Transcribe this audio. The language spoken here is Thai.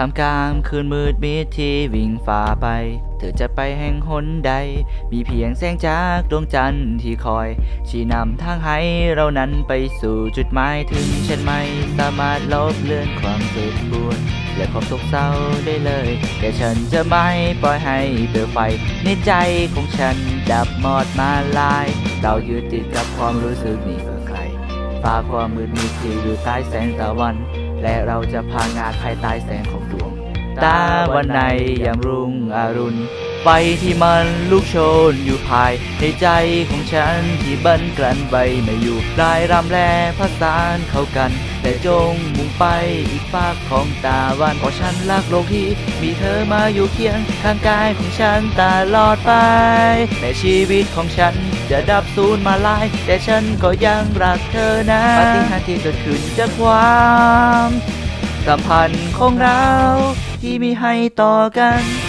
ทำกลางคืนมืดมิดที่วิ่งฝ่าไป เธอจะไปแห่งหนใด มีเพียงแสงจากดวงจันทร์ที่คอย ชี้นำทางให้เรานั้นไปสู่จุดหมายถึงฉันไม่สามารถลบเลือนความเจ็บปวดและความโศกเศร้าได้เลย แต่ฉันจะไม่ปล่อยให้เปลวไฟในใจของฉันดับหมดมาลาย เรายึดติดกับความรู้สึกนี้เพื่อใครฟ้าความมืดมิดที่อยู่ใต้แสงตะวัน และเราจะพางาภายใต้แสงของดวง ตาวันในยามรุ่งอรุณ ไฟที่มันลุกโชนอยู่ภาย ในใจของฉันที่บันกลั้นใบไม่อยู่ปลายรำแลผสานเข้ากัน แต่จงมุ่งไปอีกฝากของตาวันเพราะฉันรักโลกที่ มีเธอมาอยู่เคียงข้างกายของฉันตลอดไปแม้ชีวิตของฉัน จะดับสูญมาลาย แต่ฉันก็ยังรักเธอนะปาฏิหาริย์ที่เกิดขึ้นจากความ สัมพันธ์ของเราที่มีให้ต่อกัน